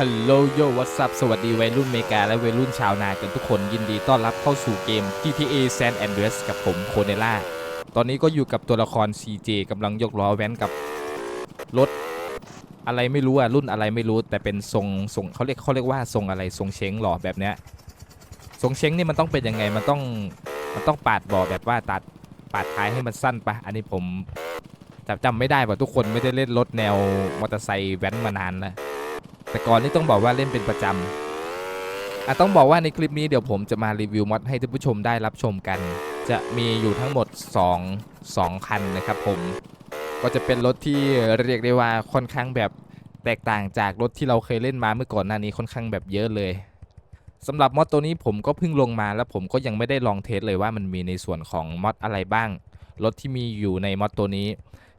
ฮัลโหลโยวัส p สวัสดีวัยรุ่นเมกา และวัยรุ่นชาวนากันทุกคนยินดีต้อนรับเข้าสู่เกม GTA San Andreas กับผมโคเนล่า ตอนนี้ก็อยู่กับตัวละคร CJ กำลังยกล้อแว้นกับรถอะไรไม่รู้อะรุ่นอะไรไม่รู้ แต่เป็นทรงทรงเขาเรียกเขาเรียกว่าทรงอะไรทรงเช้งหรอแบบเนี้ยทรงเช้งนี่มันต้องเป็นยังไงมันต้องมันต้องปาดบ่อแบบว่าตัดปาดท้ายให้มันสั้นปะอันนี้ผมจำจำไม่ได้ป่ะทุกคนไม่ได้เล่นรถแนวมอเตอร์ไซค์แว้นมานานแล้ว แต่ก่อนนี่ต้องบอกว่าเล่นเป็นประจำอะต้องบอกว่าในคลิปนี้เดี๋ยวผมจะมารีวิวมอดให้ท่านผู้ชมได้รับชมกัน จะมีอยู่ทั้งหมด 2 2 คันนะครับผม ก็จะเป็นรถที่เรียกได้ว่าค่อนข้างแบบแตกต่างจากรถที่เราเคยเล่นมาเมื่อก่อนหน้านี้ค่อนข้างแบบเยอะเลยสำหรับมอดตัวนี้ผมก็เพิ่งลงมาแล้วผมก็ยังไม่ได้ลองเทสเลยว่ามันมีในส่วนของมอดอะไรบ้างรถที่มีอยู่ในมอดตัวนี้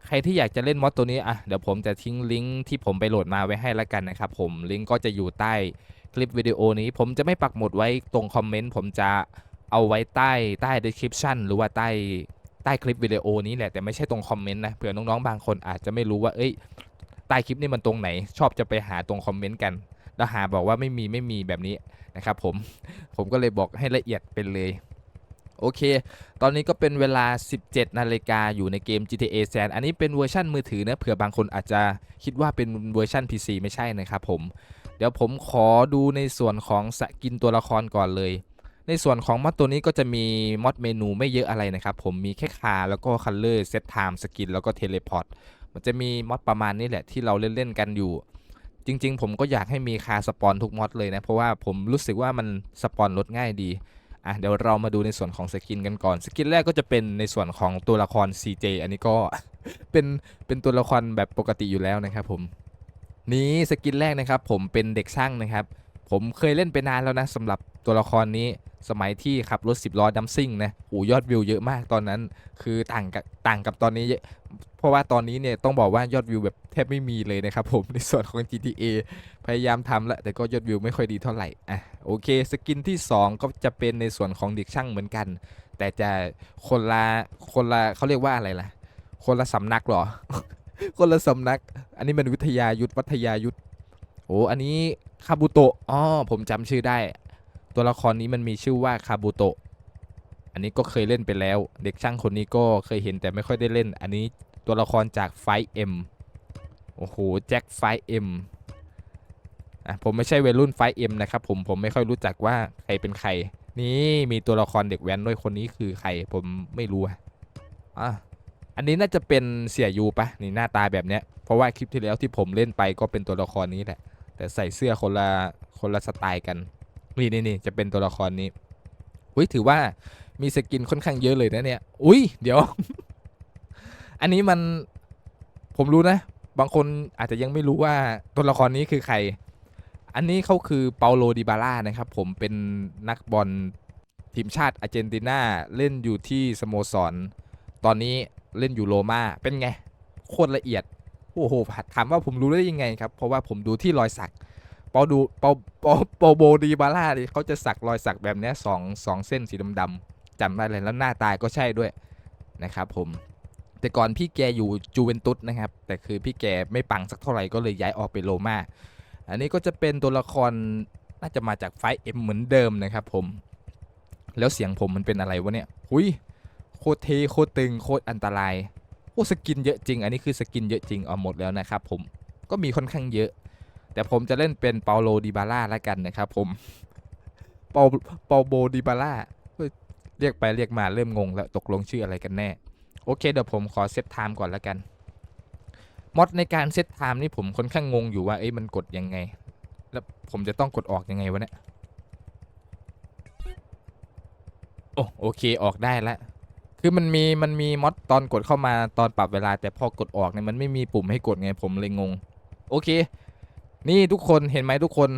ใครที่อยากจะเล่นมอดตัวนี้อะเดี๋ยวผมจะทิ้งลิงก์ที่ผมไปโหลดมาไว้ให้แล้วกันนะครับผมลิงก์ก็จะอยู่ใต้คลิปวิดีโอนี้ ผมจะไม่ปักหมุดไว้ตรงคอมเมนต์ผมจะเอาไว้ใต้ใต้ description หรือว่าใต้ใต้คลิปวิดีโอนี้แหละแต่ไม่ใช่ตรงคอมเมนต์นะเผื่อน้องๆบางคนอาจจะไม่รู้ว่าเอ้ยใต้คลิปนี้มันตรงไหน ชอบจะไปหาตรงคอมเมนต์กันแล้วหาบอกว่าไม่มีไม่มีแบบนี้นะครับผมผมก็เลยบอกให้ละเอียดเป็นเลย โอเค ตอนนี้ก็เป็นเวลา 17 นาฬิกาอยู่ในเกม GTA San อันนี้เป็นเวอร์ชันมือถือนะเผื่อบางคนอาจจะคิดว่าเป็นเวอร์ชัน PC ไม่ใช่นะครับผม เดี๋ยวผมขอดูในส่วนของสกินตัวละครก่อนเลย ในส่วนของมอดตัวนี้ก็จะมีมอดเมนูไม่เยอะอะไรนะครับผมมีแค่คาแล้วก็คัลเลอร์เซตไทม์สกินแล้วก็เทเลพอร์ตมันจะมีมอดประมาณนี้แหละที่เราเล่นๆกันอยู่จริง ๆ ผมก็อยากให้มีคาสปอนทุกมอดเลยนะ เพราะว่าผมรู้สึกว่ามันสปอนลดง่ายดี อะเดี๋ยวเรามาดูในส่วนของสกินกันก่อน สกินแรกก็จะเป็นในส่วนของตัวละคร CJ อันนี้ก็เป็นเป็นตัวละครแบบปกติอยู่แล้วนะครับผมนี้สกินแรกนะครับผมเป็นเด็กช่างนะครับ ผมเคยเล่นไปนานแล้วนะสำหรับตัวละครนี้สมัยที่ขับรถ 10 ล้อดัมซิ่งนะโอ้ยอดวิวเยอะมากตอนนั้น คือต่างกับต่างกับตอนนี้เยอะเพราะว่าตอนนี้เนี่ยต้องบอกว่ายอดวิวแบบแทบไม่มีเลยนะครับผมในส่วนของ GTA พยายามทำแล้วแต่ก็ยอดวิวไม่ค่อยดีเท่าไหร่ อะโอเค สกินที่ 2 ก็จะเป็นในส่วนของเด็กช่างเหมือนกัน แต่จะคนละคนละเขาเรียกว่าอะไรล่ะ คนละสำนักหรอ คนละสำนัก อันนี้มันวิทยายุทธวัทยายุทธโอ้อันนี้ คาบุโตะอ๋อผมจำชื่อได้ ตัวละครนี้มันมีชื่อว่าคาบุโตะอันนี้ก็เคยเล่นไปแล้ว เด็กช่างคนนี้ก็เคยเห็นแต่ไม่ค่อยได้เล่น อันนี้ตัวละครจากไฟเอ็มโอ้โหแจ็คไฟเอ็มอะผมไม่ใช่วัยรุ่นไฟเอ็มนะครับผมผมไม่ค่อยรู้จักว่าใครเป็นใคร นี่มีตัวละครเด็กแว้นด้วยคนนี้คือใครผมไม่รู้อะอันนี้น่าจะเป็นเสียยูปะนี่หน้าตาแบบเนี้ยเพราะว่าคลิปที่แล้วที่ผมเล่นไปก็เป็นตัวละครนี้แหละ แต่ใส่เสื้อคนละคนละสไตล์กันนี่นี่นี่จะเป็นตัวละครนี้อุ้ยถือว่ามีสกินค่อนข้างเยอะเลยนะเนี่ย อุ้ยเดี๋ยว อันนี้มันผมรู้นะ บางคนอาจจะยังไม่รู้ว่าตัวละครนี้คือใคร อันนี้เขาคือเปาโลดิบาร่านะครับ ผมเป็นนักบอลทีมชาติอาร์เจนตินาเล่นอยู่ที่สโมสร ตอนนี้เล่นอยู่โรมาเป็นไง โคตรละเอียด โอ้โหถามว่าผมรู้ได้ยังไงครับ เพราะว่าผมดูที่รอยสักปาดูปาเปาเปาโบดิบาร่าดิเขาจะสักรอยสักแบบนี้สองสองเส้นสีดำๆจำได้เลยแล้วหน้าตาก็ใช่ด้วยนะครับผมแต่ก่อนพี่แกอยู่จูเวนตุสนะครับ แต่คือพี่แกไม่ปังสักเท่าไหร่ก็เลยย้ายออกไปโรม่าอันนี้ก็จะเป็นตัวละครน่าจะมาจากไฟเอ็มเหมือนเดิมนะครับผม แล้วเสียงผมมันเป็นอะไรวะเนี่ยหุยโคตรเทโคตรตึงโคตรอันตราย โอ้สกินเยอะจริง อันนี้คือสกินเยอะจริงเอาหมดแล้วนะครับผมก็มีค่อนข้างเยอะ แต่ผมจะเล่นเป็นเปาโลดิบาร่าแล้วกันนะครับผมเปาเปาโบดิบาร่าเรียกไปเรียกมาเริ่มงงแล้วตกลงชื่ออะไรกันแน่ โอเคเดี๋ยวผมขอเซตไทม์ก่อนแล้วกันมอดในการเซตไทม์นี่ผมค่อนข้างงงอยู่ว่าเอ้ยมันกดยังไง แล้วผมจะต้องกดออกยังไงวะเนี่ยโอ้โอเคออกได้แล้ว คือมันมีมันมีมอดตอนกดเข้ามาตอนปรับเวลา แต่พอกดออกเนี่ยมันไม่มีปุ่มให้กดไงผมเลยงง โอเค นี่ทุกคนเห็นไหมทุกคน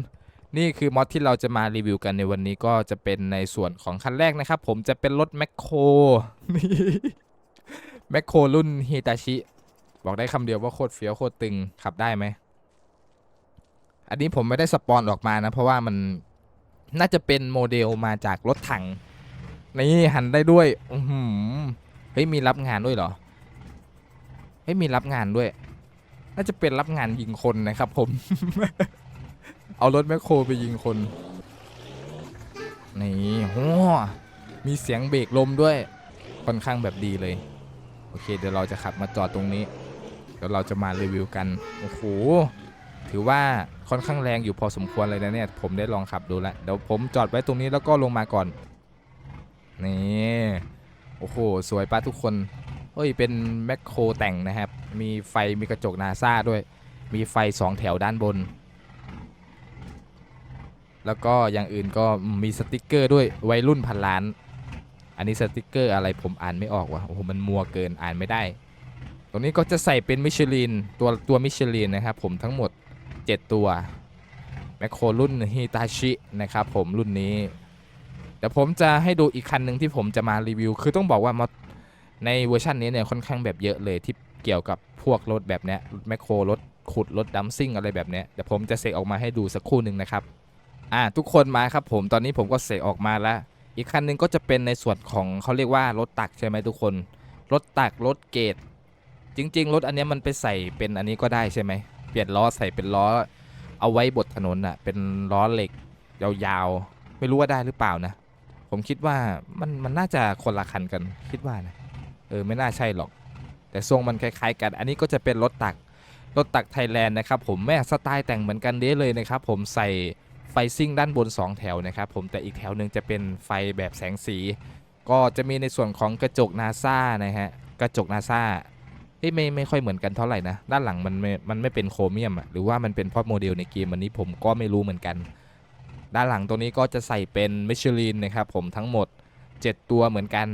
นี่คือมอดที่เราจะมารีวิวกันในวันนี้ก็จะเป็นในส่วนของคันแรกนะครับ ผมจะเป็นรถแมคโครนี่แมคโครรุ่นฮิตาชิ บอกได้คำเดียวว่าโคตรเฟี้ยวโคตรตึงขับได้ไหม อันนี้ผมไม่ได้สปอนออกมานะ เพราะว่ามันน่าจะเป็นโมเดลมาจากรถถัง นี่หันได้ด้วยอือหือเฮ้ยมีรับงานด้วยเหรอเฮ้ยมีรับงานด้วย น่าจะเป็นรับงานยิงคนนะครับ ผม เอารถแมคโครไปยิงคนนี่โอ้มีเสียงเบรกลมด้วยค่อนข้างแบบดีเลย โอเค เดี๋ยวเราจะขับมาจอดตรงนี้ เดี๋ยวเราจะมารีวิวกัน โอ้โห ถือว่าค่อนข้างแรงอยู่พอสมควรเลยนะเนี่ย ผมได้ลองขับดูแล้ว เดี๋ยวผมจอดไว้ตรงนี้แล้วก็ลงมาก่อน นี่โอ้โหสวยป้าทุกคนเฮ้ยเป็นแมคโครแต่งนะครับ มีไฟมีกระจกนาซาด้วย มีไฟ2แถวด้านบน แล้วก็อย่างอื่นก็มีสติกเกอร์ด้วยวัยรุ่นพันล้าน อันนี้สติกเกอร์อะไรผมอ่านไม่ออกว่ะโอ้โหมันมัวเกินอ่านไม่ได้ ตรงนี้ก็จะใส่เป็นมิชลินตัวตัวมิชลินนะครับผมทั้งหมด 7 ตัวแมคโครรุ่นฮิตาชินะครับผมรุ่นนี้ ดี๋ยวผมจะให้ดูอีกคันหนึ่งที่ผมจะมารีวิว คือต้องบอกว่ามอในเวอร์ชันนี้เนี่ยค่อนข้างแบบเยอะเลยที่เกี่ยวกับพวกรถแบบเนี้ยแมคโครรถขุดรถดัมซิ่งอะไรแบบเนี้ยเดี๋ยวผมจะเสกออกมาให้ดูสักครู่หนึ่งนะครับอ่าทุกคนมาครับผมตอนนี้ผมก็เสกออกมาแล้ว อีกคันหนึ่งก็จะเป็นในส่วนของเขาเรียกว่ารถตักใช่ไหมทุกคน รถตักรถเกตจริง ๆ รถอันนี้มันไปใส่เป็นอันนี้ก็ได้ใช่ไหมเปลี่ยนล้อใส่เป็นล้อ เอาไว้บดถนนอะเป็นล้อเหล็กยาวๆไม่รู้ว่าได้หรือเปล่านะ ผมคิดว่ามันมันน่าจะคนละคันกันคิดว่านะเออไม่น่าใช่หรอก แต่ทรงมันคล้ายๆกัน อันนี้ก็จะเป็นรถตักรถตักไทยแลนด์นะครับผมแม่สไตล์แต่งเหมือนกันเด้เลยนะครับผมใส่ไฟซิ่งด้านบน 2 แถวนะครับผมแต่อีกแถวหนึ่งจะเป็นไฟแบบแสงสี ก็จะมีในส่วนของกระจกนาซานะฮะกระจกนาซาเฮ้ยไม่ไม่ค่อยเหมือนกันเท่าไหร่นะ ด้านหลังมันไม่มันไม่เป็นโครเมียมหรือว่ามันเป็นพราะโมเดลในเกมอันนี้ผมก็ไม่รู้เหมือนกัน ด้านหลังตรงนี้ก็จะใส่เป็นมิชลินนะครับผมทั้งหมด 7 ตัวเหมือนกัน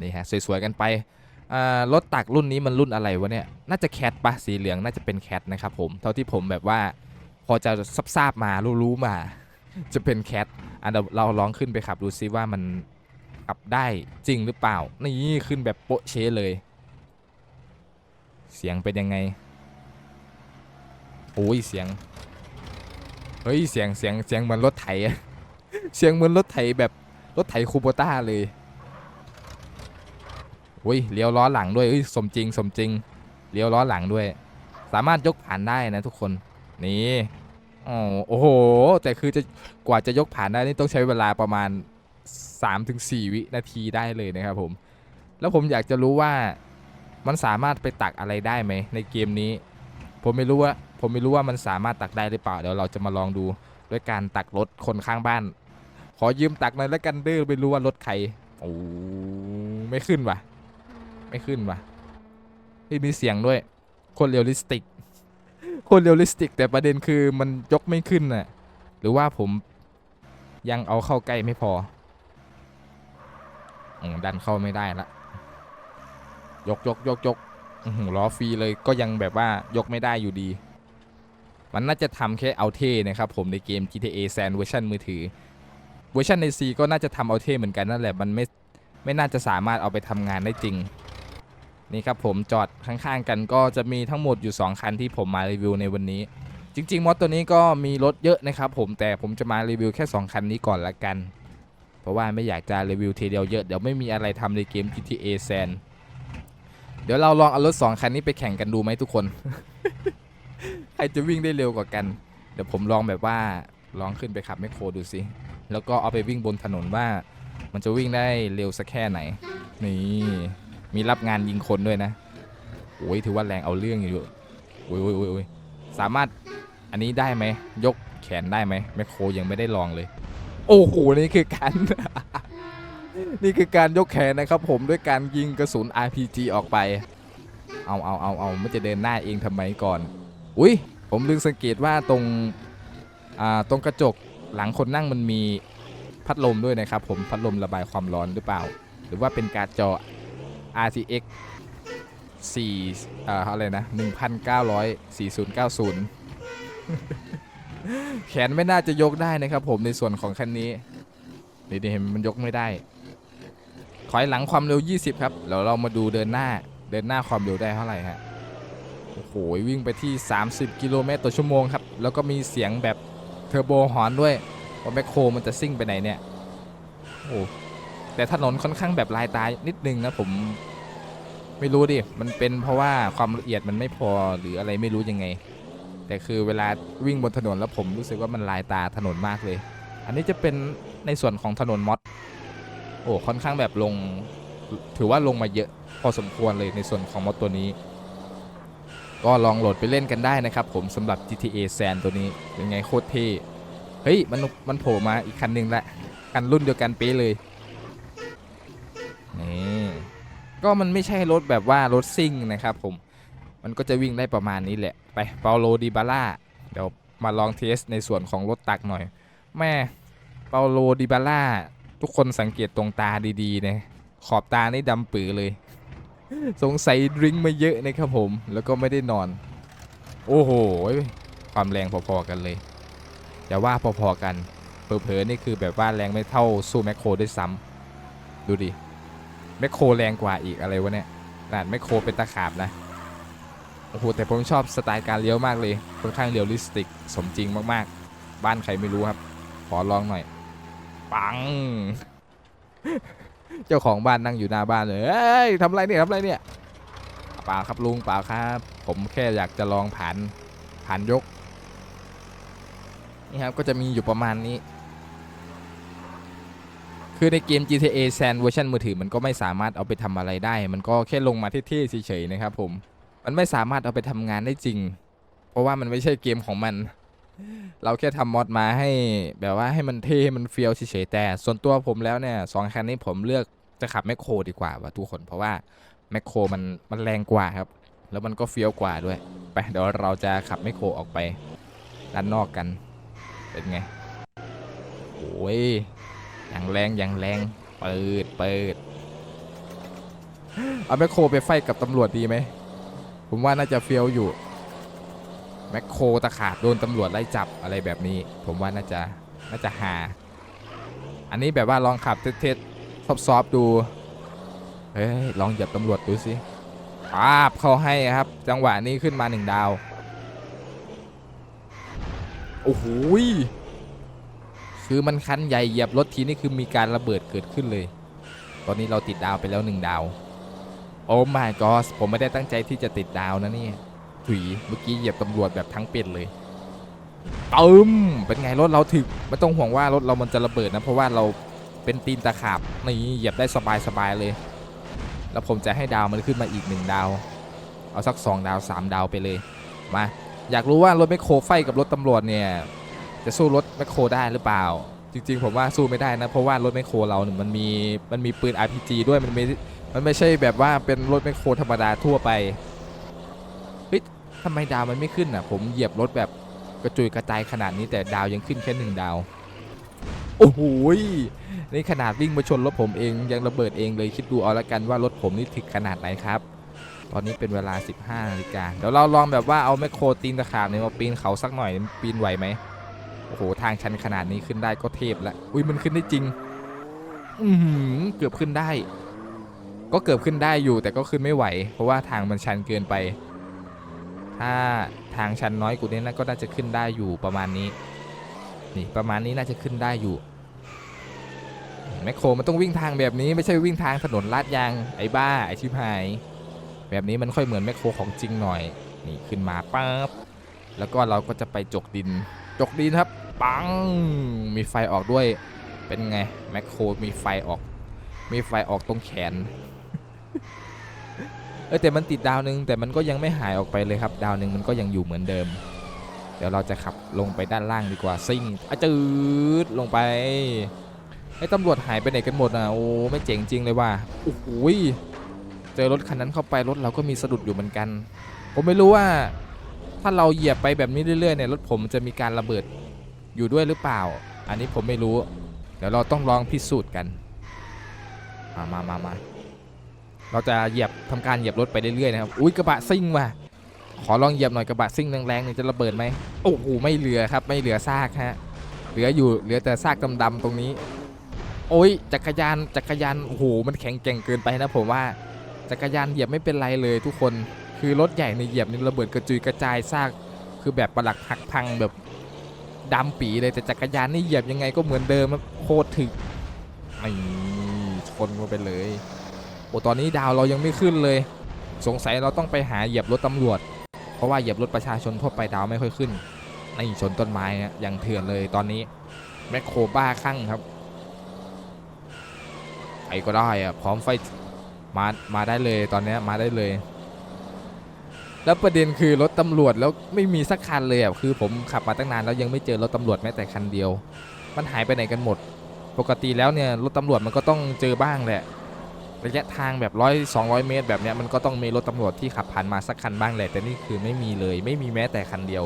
นี่ฮะสวยๆกันไปรถตักรุ่นนี้มันรุ่นอะไรวะเนี่ยน่าจะแคทปะสีเหลืองน่าจะเป็นแคทนะครับผมเท่าที่ผมแบบว่าพอจะทราบมารู้ๆมา จะเป็นแคทอะเดี๋ยวเราลองขึ้นไปขับดูซิว่ามันขับได้จริงหรือเปล่า นี่ขึ้นแบบโปะเชเลย เสียงเป็นยังไงโอ้ยเสียง ฮ้ยเสียงเสียงเสียงเหมือนรถไถอะเสียงเหมือนรถไถแบบรถไถคูโบต้าเลยอุ้ยเลี้ยวล้อหลังด้วยเอ้ยสมจริงสมจริงเลี้ยวล้อหลังด้วย สามารถยกผ่านได้นะทุกคนนี่โอ้โห แต่คือจะกว่าจะยกผ่านได้นี่ต้องใช้เวลาประมาณ 3-4 วินาทีได้เลยนะครับผม แล้วผมอยากจะรู้ว่ามันสามารถไปตักอะไรได้ไหมในเกมนี้ ผมไม่รู้ว่า ผมไม่รู้ว่ามันสามารถตักได้หรือเปล่าเดี๋ยวเราจะมาลองดูด้วยการตักรถคนข้างบ้าน ขอยืมตักหน่อยแล้วกันเด้อไม่รู้ว่ารถใครโอ้ไม่ขึ้นว่ะ ไม่ขึ้นว่ะเฮ้ยมีเสียงด้วย คนเรียลลิสติก คนเรียลลิสติก แต่ประเด็นคือมันยกไม่ขึ้นน่ะ หรือว่าผมยังเอาเข้าใกล้ไม่พออดันเข้าไม่ได้ละ ยกยกยกยกล้อฟรีเลยก็ยังแบบว่ายกไม่ได้อยู่ดี มันน่าจะทำแค่เอาเท่นะครับผมในเกม GTA San เวอร์ชันมือถือ เวอร์ชันใน C ก็น่าจะทำเอาเท่เหมือนกันนั่นแหละมันไม่ไม่น่าจะสามารถเอาไปทำงานได้จริง นี่ครับผมจอดข้างๆกันก็จะมีทั้งหมดอยู่ 2 คันที่ผมมารีวิวในวันนี้ จริง ๆมอดตัวนี้ก็มีรถเยอะนะครับผมแต่ผมจะมารีวิวแค่ 2 คันนี้ก่อนละกัน เพราะว่าไม่อยากจะรีวิวทีเดียวเยอะเดี๋ยวไม่มีอะไรทำในเกม GTA San เดี๋ยวเราลองเอารถสองคันนี้ไปแข่งกันดูไหมทุกคน ครจะวิ่งได้เร็วกว่ากัน เดี๋ยวผมลองแบบว่าลองขึ้นไปขับแมคโครดูสิ แล้วก็เอาไปวิ่งบนถนนว่า มันจะวิ่งได้เร็วสักแค่ไหน นี่ มีรับงานยิงคนด้วยนะโอ้ยถือว่าแรงเอาเรื่องอยู่โอ้ยโอ้ยโอ้ยอยสามารถอันนี้ได้ไหมยกแขนได้ไหมแมคโครยังไม่ได้ลองเลย โอ้โหนี่คือการ นี่คือการยกแขนนะครับ ผมด้วยการยิงกระสุน RPG ออกไป เอาเอาเอาเอามันจะเดินหน้าเองทำไมก่อน อุ้ยผมลืมสังเกตว่าตรงตรงกระจกหลังคนนั่งมันมีพัดลมด้วยนะครับ ผมพัดลมระบายความร้อนหรือเปล่า หรือว่าเป็นการ์ดจอ RTX 4อ่าอะไรนะ 1900 4090แขนไม่น่าจะยกได้นะครับผมในส่วนของคันนี้นี่เห็นมันยกไม่ได้ ถอยหลังความเร็ว 20 ครับ แล้วเรามาดูเดินหน้าเดินหน้าความเร็วได้เท่าไหร่ฮะ โอ้โหวิ่งไปที่ 30 กิโลเมตรต่อชั่วโมงครับ แล้วก็มีเสียงแบบเทอร์โบฮอนด้วยว่าแมคโครมันจะซิ่งไปไหนเนี่ยโอ้แต่ถนนค่อนข้างแบบลายตายนิดนึงนะผมไม่รู้ดิ มันเป็นเพราะว่าความละเอียดมันไม่พอหรืออะไรไม่รู้ยังไง แต่คือเวลาวิ่งบนถนนแล้วผมรู้สึกว่ามันลายตาถนนมากเลย อันนี้จะเป็นในส่วนของถนนมอสโอ้ค่อนข้างแบบลง ถือว่าลงมาเยอะพอสมควรเลยในส่วนของมอสตัวนี้ ก็ลองโหลดไปเล่นกันได้นะครับผมสำหรับ GTA San ตัวนี้เป็นไงโคตรเท่เฮ้ยมันมันโผล่มาอีกคันหนึ่งละคันรุ่นเดียวกันเป๊ะเลยนี่ก็มันไม่ใช่รถแบบว่ารถซิ่งนะครับผมมันก็จะวิ่งได้ประมาณนี้แหละ ไปเปาโลดิบาร่าเดี๋ยวมาลองเทสในส่วนของรถตักหน่อย แม่เปาโลดิบาร่าทุกคนสังเกตตรงตาดีๆนะขอบตานี่ดำปือเลย สงสัยดริงก์มาเยอะนะครับผม แล้วก็ไม่ได้นอน โอ้โห ความแรงพอๆกันเลยอย่าว่าพอๆกัน เผลอๆนี่คือแบบว่าแรงไม่เท่าสู้แมคโครด้วยซ้ำดูดิ แมคโครแรงกว่าอีกอะไรวะเนี่ยขนาดแมคโครเป็นตะขาบนะ โอ้โห แต่ผมชอบสไตล์การเลี้ยวมากเลย ค่อนข้างเรียลลิสติก สมจริงมากๆ บ้านใครไม่รู้ครับ ขอลองหน่อย ปัง เจ้าของบ้านนั่งอยู่หน้าบ้านเลยเอ้ยทำไรเนี่ยทำอะไรเนี่ยเปล่าครับลุงเปล่าครับ ผมแค่อยากจะลองผ่านผ่านยกนี่ครับก็จะมีอยู่ประมาณนี้ คือในเกม GTA San เวอร์ชันมือถือมันก็ไม่สามารถเอาไปทำอะไรได้ มันก็แค่ลงมาเท่ๆเฉยๆนะครับผม มันไม่สามารถเอาไปทำงานได้จริง เพราะว่ามันไม่ใช่เกมของมัน เราแค่ทำมอดมาให้แบบว่าให้มันเท่มันเฟี้ยวเฉยๆแต่ส่วนตัวผมแล้วเนี่ยสองคันนี้ผมเลือกจะขับแมคโครดีกว่าว่ะทุกคนเพราะว่าแมคโครมันมันแรงกว่าครับ แล้วมันก็เฟี้ยวกว่าด้วย ไปเดี๋ยวเราจะขับแมคโครออกไปด้านนอกกัน เป็นไงโอ้ยอย่างแรงอย่างแรงเปิดเปิดเอาแมคโครไปไฟกับตำรวจดีไหมผมว่าน่าจะเฟี้ยวอยู่ แมคโครตะขาบโดนตำรวจไล่จับอะไรแบบนี้ ผมว่าน่าจะน่าจะหา อันนี้แบบว่าลองขับเทสๆซอฟๆดูเฮ้ยลองเหยียบตำรวจดูสิปาบเขาให้ครับ จังหวะนี้ขึ้นมาหนึ่งดาว โอ้โหยคือมันคันใหญ่เหยียบรถทีนี่คือมีการระเบิดเกิดขึ้นเลย ตอนนี้เราติดดาวไปแล้วหนึ่งดาว โอ้ my god ผมไม่ได้ตั้งใจที่จะติดดาวนะเนี่ย ถุยเมื่อกี้เหยียบตำรวจแบบทั้งเป็นเลยตึมเป็นไงรถเราถึกไม่ต้องห่วงว่ารถเรามันจะระเบิดนะเพราะว่าเราเป็นตีนตะขาบนี่เหยียบได้สบายสบายเลย แล้วผมจะให้ดาวมันขึ้นมาอีกหนึ่งดาว เอาสัก2ดาว3ดาวไปเลยมาอยากรู้ว่ารถแมคโครไฟกับรถตำรวจเนี่ยจะสู้รถแมคโครได้หรือเปล่า จริง ๆ ผมว่าสู้ไม่ได้นะเพราะว่ารถแมคโครเราเนี่ยมันมีมันมีปืน RPG ด้วยมันไม่มันไม่ใช่แบบว่าเป็นรถแมคโครธรรมดาทั่วไป ทำไมดาวมันไม่ขึ้นอะ ผมเหยียบรถแบบกระจุยกระจายขนาดนี้แต่ดาวยังขึ้นแค่หนึ่งดาว โอ้โหนี่ขนาดวิ่งมาชนรถผมเองยังระเบิดเองเลยคิดดูเอาละกันว่ารถผมนี่ถึกขนาดไหนครับ ตอนนี้เป็นเวลา 15นาฬิกาเดี๋ยวเราลองแบบว่าเอาแมคโครตีนตะขาบเนี่ยมาปีนเขาสักหน่อยปีนไหวไหมโอ้โหทางชันขนาดนี้ขึ้นได้ก็เทพละอุ้ยมันขึ้นได้จริง อือหือเกือบขึ้นได้ ก็เกือบขึ้นได้อยู่แต่ก็ขึ้นไม่ไหว เพราะว่าทางมันชันเกินไป ถ้าทางชันน้อยกว่านี้นะก็น่าจะขึ้นได้อยู่ประมาณนี้ นี่ประมาณนี้น่าจะขึ้นได้อยู่แมคโครมันต้องวิ่งทางแบบนี้ไม่ใช่วิ่งทางถนนลาดยางไอ้บ้าไอ้ชิบหาย แบบนี้มันค่อยเหมือนแมคโครของจริงหน่อย นี่ขึ้นมาปั๊บแล้วก็เราก็จะไปจกดิน จกดินครับปังมีไฟออกด้วยเป็นไงแมคโครมีไฟออก มีไฟออกตรงแขน เออแต่มันติดดาวนึงแต่มันก็ยังไม่หายออกไปเลยครับ ดาวนึงมันก็ยังอยู่เหมือนเดิม เดี๋ยวเราจะขับลงไปด้านล่างดีกว่าซิ่งอจืดลงไปไอ้ตำรวจหายไปไหนกันหมดอะโอ้ไม่เจ๋งจริงเลยว่ะโอ้โหยเจอรถคันนั้นเข้าไปรถเราก็มีสะดุดอยู่เหมือนกันผมไม่รู้ว่าถ้าเราเหยียบไปแบบนี้เรื่อยๆเนี่ยรถผมจะมีการระเบิดอยู่ด้วยหรือเปล่า อันนี้ผมไม่รู้ เดี๋ยวเราต้องลองพิสูจน์กัน มามามามา เราจะเหยียบทำการเหยียบรถไปเรื่อยๆนะครับ อุ้ยกระบะซิ่งว่ะ ขอลองเหยียบหน่อยกระบะซิ่งแรงๆนี่จะระเบิดไหมโอ้โหไม่เหลือครับไม่เหลือซากฮะ เหลืออยู่เหลือแต่ซากดำๆตรงนี้ โอ้ยจักรยานจักรยานโอ้โหมันแข็งแกร่งเกินไปนะผมว่าจักรยานเหยียบไม่เป็นไรเลยทุกคน คือรถใหญ่ในเหยียบนี่ระเบิดกระจุยกระจายซาก คือแบบปลักหักพังแบบดำปีเลยแต่จักรยานนี่เหยียบยังไงก็เหมือนเดิมครับโคตรถึกไม่ชนมาไปเลย โอ้ตอนนี้ดาวเรายังไม่ขึ้นเลย สงสัยเราต้องไปหาเหยียบรถตำรวจ เพราะว่าเหยียบรถประชาชนทั่วไปดาวไม่ค่อยขึ้นนี่ชนต้นไม้อย่างเถื่อนเลยตอนนี้แมคโครบ้าคลั่งครับไอ้ก็ได้อะพร้อมไฟมามาได้เลยตอนนี้มาได้เลย แล้วประเด็นคือรถตำรวจแล้วไม่มีสักคันเลยอะคือผมขับมาตั้งนานแล้วยังไม่เจอรถตำรวจแม้แต่คันเดียว มันหายไปไหนกันหมด ปกติแล้วเนี่ยรถตำรวจมันก็ต้องเจอบ้างแหละ ระยะทางแบบร้อยสองเมตร แบบเนี้ยมันก็ต้องมีรถตำรวจที่ขับผ่านมาสักคันบ้างแหละแต่นี่คือไม่มีเลยไม่มีแม้แต่คันเดียว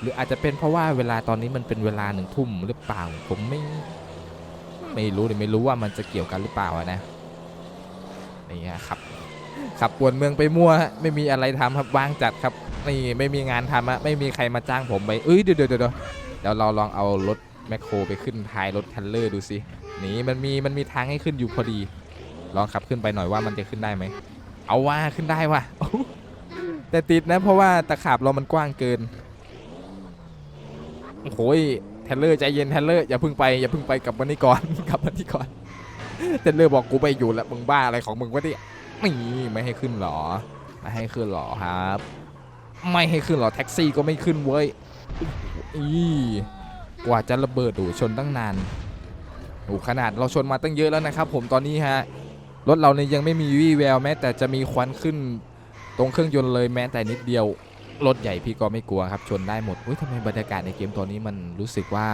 หรืออาจจะเป็นเพราะว่าเวลาตอนนี้มันเป็นเวลาหนึ่งทุ่มหรือเปล่าผมไม่ไม่รู้เลยไม่รู้ว่ามันจะเกี่ยวกันหรือเปล่านะนี่ฮะขับขับปวนเมืองไปมั่วไม่มีอะไรทำครับว่างจัดครับนี่ไม่มีงานทำอะไม่มีใครมาจ้างผมไปเอ้ยเดี๋ยวเดี๋ยวเดี๋ยวเดี๋ยวเราลองเอารถแมคโครไปขึ้นท้ายรถทันเลอร์ดูสินี่มันมีมันมีทางให้ขึ้นอยู่พอดี ลองขับขึ้นไปหน่อยว่ามันจะขึ้นได้ไหม เอาว่าขึ้นได้ว่ะ แต่ติดนะเพราะว่าตะขาบเรามันกว้างเกิน โอ้ยเทเลอร์ใจเย็นเทเลอร์อย่าพิ่งไปอย่าพิ่งไปกับมานี่ก่อนกับมานี่ก่อนเทเลอร์บอกกูไปอยู่แล้วมึงบ้าอะไรของมึงวะเนี่ยนี่ไม่ให้ขึ้นหรอ ไม่ให้ขึ้นหรอครับ ไม่ให้ขึ้นหรอแท็กซี่ก็ไม่ขึ้นเว้ยอีกว่าจะระเบิดดูชนตั้งนานโอ้ขนาดเราชนมาตั้งเยอะแล้วนะครับผมตอนนี้ฮะ รถเราเนี่ยยังไม่มีวี่แววแม้แต่จะมีควันขึ้นตรงเครื่องยนต์เลยแม้แต่นิดเดียว รถใหญ่พี่ก็ไม่กลัวครับชนได้หมดอุ้ยทำไมบรรยากาศในเกมตัวนี้มันรู้สึกว่า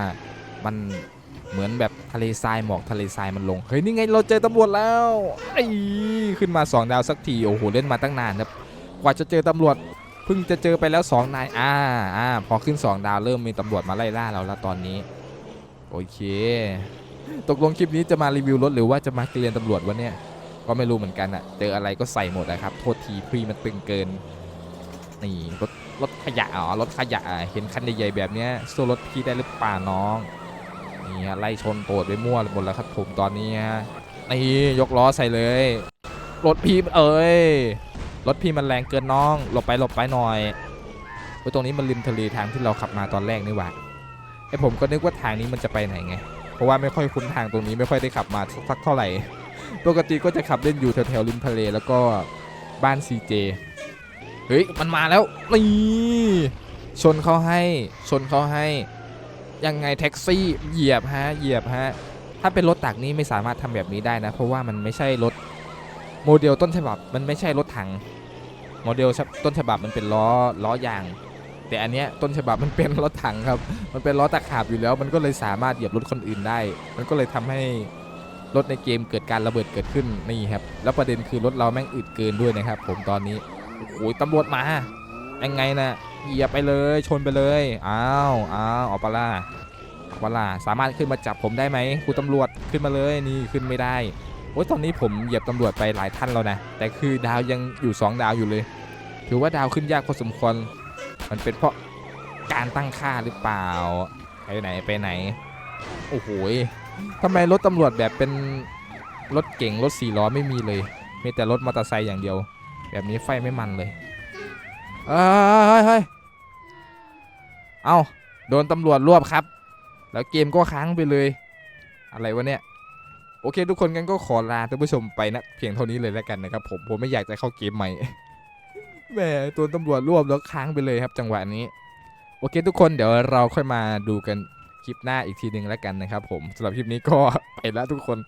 มันเหมือนแบบทะเลทรายหมอกทะเลทรายมันลง เฮ้ยนี่ไงเราเจอตำรวจแล้วไอ้ขึ้นมา 2 ดาวสักทีโอ้โหเล่นมาตั้งนานครับกว่าจะเจอตำรวจเพิ่งจะเจอไปแล้ว2นายอ่าอ่าพอขึ้น 2 ดาวเริ่มมีตำรวจมาไล่ล่าเราแล้วตอนนี้ โอเค ตกลงคลิปนี้จะมารีวิวรถหรือว่าจะมาเกลียนตำรวจวะเนี่ย ก็ไม่รู้เหมือนกันอะเจออะไรก็ใส่หมดนะครับ โทษทีพรีมันตึงเกิน นี่รถรถขยะอ๋อรถขยะเห็นคันใหญ่ๆแบบเนี้ยสู้รถพี่ได้หรือเปล่าน้องนี่ฮะไล่ชนโตดไปมั่วหมดแล้วครับผมตอนนี้ฮะนี่ยกล้อใส่เลย รถพี่เอ้ยรถพี่มันแรงเกินน้องหลบไปหลบไปหน่อยเฮ้ตรงนี้มันริมทะเลทางที่เราขับมาตอนแรกนี่หว่าไอผมก็นึกว่าทางนี้มันจะไปไหนไง เพราะว่าไม่ค่อยคุ้นทางตรงนี้ไม่ค่อยได้ขับมาสักเท่าไหร่ ปกติก็จะขับเล่นอยู่แถวๆริมทะเลแล้วก็บ้าน CJ เจเฮ้ยมันมาแล้วนี่ชนเขาให้ชนเขาให้ ยังไงแท็กซี่เหยียบฮะเหยียบฮะถ้าเป็นรถตักนี้ไม่สามารถทำแบบนี้ได้นะ เพราะว่ามันไม่ใช่รถโมเดลต้นฉบับมันไม่ใช่รถถังโมเดลต้นฉบับมันเป็นล้อล้อยาง แต่อันเนี้ยต้นฉบับมันเป็นรถถังครับ มันเป็นล้อตะขาบอยู่แล้ว มันก็เลยสามารถเหยียบรถคนอื่นได้ มันก็เลยทำให้ รถในเกมเกิดการระเบิดเกิดขึ้นนี่ครับแล้วประเด็นคือรถเราแม่งอึดเกินด้วยนะครับ ผมตอนนี้โอ้โหตำรวจมายังไงนะเหยียบไปเลยชนไปเลยอ้าวอ้าวออปล่าออปล่าสามารถขึ้นมาจับผมได้ไหมคุณตำรวจขึ้นมาเลยนี่ขึ้นไม่ได้โอ้ยตอนนี้ผมเหยียบตำรวจไปหลายท่านแล้วนะแต่คือดาวยังอยู่ 2 ดาวอยู่เลย ถือว่าดาวขึ้นยากพอสมควรมันเป็นเพราะการตั้งค่าหรือเปล่าไปไหนไปไหน โอ้โหย ทำไมรถตำรวจแบบเป็นรถเก่งรถสี่ล้อไม่มีเลย มีแต่รถมอเตอร์ไซค์อย่างเดียว แบบนี้ไฟไม่มันเลยเอ้ยเฮ้ยเฮ้ยเอาโดนตำรวจรวบครับ แล้วเกมก็ค้างไปเลย อะไรวะเนี่ย โอเค ทุกคนกันก็ขอลาท่านผู้ชมไปนะ เพียงเท่านี้เลยแล้วกันนะครับ ผมผมไม่อยากจะเข้าเกมใหม่แหมตัวตำรวจรวบแล้วค้างไปเลยครับ จังหวะนี้ โอเค ทุกคนเดี๋ยวเราค่อยมาดูกัน คลิปหน้าอีกทีหนึ่งแล้วกันนะครับผมสำหรับคลิปนี้ก็ไปแล้วทุกคน